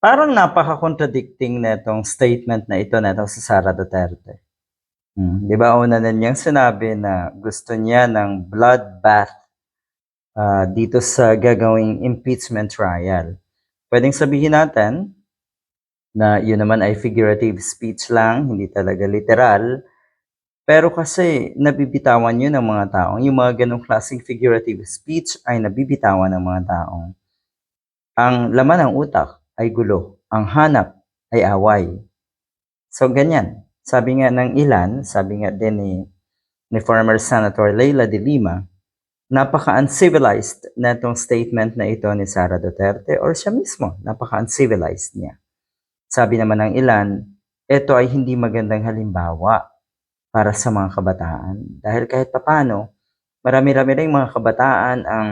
Parang napaka-contradicting netong statement na ito netong si Sara Duterte. Hmm, 'di ba una na niyang sinabi na gusto niya ng bloodbath ah, dito sa gagawing impeachment trial. Pwedeng sabihin natin na yun naman ay figurative speech lang, hindi talaga literal. Pero kasi nabibitawan yun ng mga taong, yung mga ganong klaseng figurative speech ay nabibitawan ng mga taong. Ang laman ng utak ay gulo, ang hanap ay away. So ganyan. Sabi nga ng ilan, sabi nga din ni, ni former Senator Leila de Lima, napaka-uncivilized na itong statement na ito ni Sara Duterte or siya mismo, napaka-uncivilized niya. Sabi naman ng ilan, ito ay hindi magandang halimbawa para sa mga kabataan. Dahil kahit papano, marami-rami rin mga kabataan ang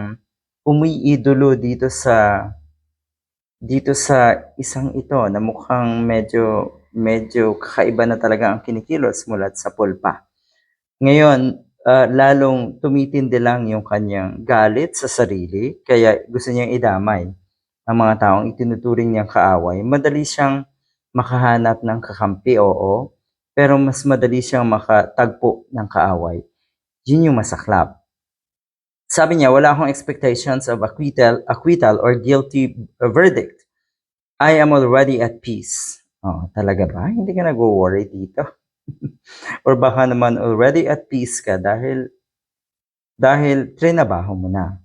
umiidolo dito sa dito sa isang ito na mukhang medyo medyo kakaiba na talaga ang kinikilos mula sa pulpa. Ngayon, ah, lalong tumitindi lang yung kanyang galit sa sarili, kaya gusto niyang idamay ang mga taong itinuturing niyang kaaway. Madali siyang makahanap ng kakampi, oo, pero mas madali siyang makatagpo ng kaaway. Yun yung masaklap. Sabi niya, wala akong expectations of acquittal, acquittal or guilty verdict. I am already at peace. Oh, talaga ba? Hindi ka nag-worry dito? or baka naman already at peace ka dahil dahil trinabaho mo na.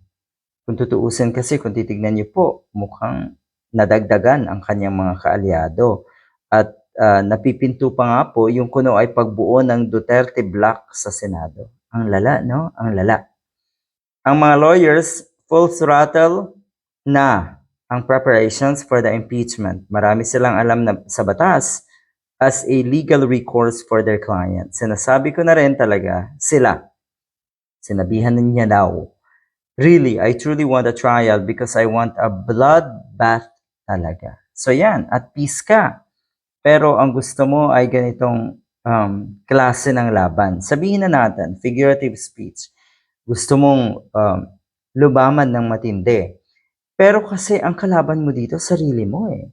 Kung tutuusin kasi, kung titignan niyo po, mukhang nadagdagan ang kanyang mga kaalyado. At ah, napipinto pa nga po yung kuno ay pagbuo ng Duterte Block sa Senado. Ang lala, no? Ang lala. Ang mga lawyers, full throttle na ang preparations for the impeachment. Marami silang alam na sa batas as a legal recourse for their client. Sinasabi ko na rin talaga, sila. Sinabihan niya daw, Really, I truly want a trial because I want a bloodbath talaga. So yan, at peace ka. Pero ang gusto mo ay ganitong um, klase ng laban. Sabihin na natin, figurative speech. Gusto mong um, lubaman ng matindi. Pero kasi ang kalaban mo dito, sarili mo eh.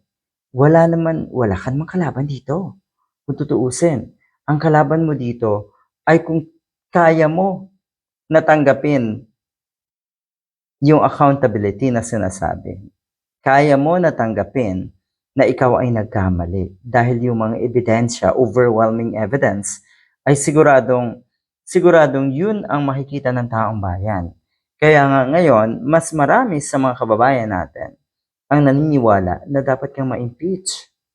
Wala naman, wala ka namang kalaban dito. Kung tutuusin, ang kalaban mo dito ay kung kaya mo natanggapin yung accountability na sinasabi. Kaya mo natanggapin na ikaw ay nagkamali dahil yung mga ebidensya, overwhelming evidence, ay siguradong, siguradong yun ang makikita ng taong bayan. Kaya nga ngayon, mas marami sa mga kababayan natin ang naniniwala na dapat kang ma-impeach.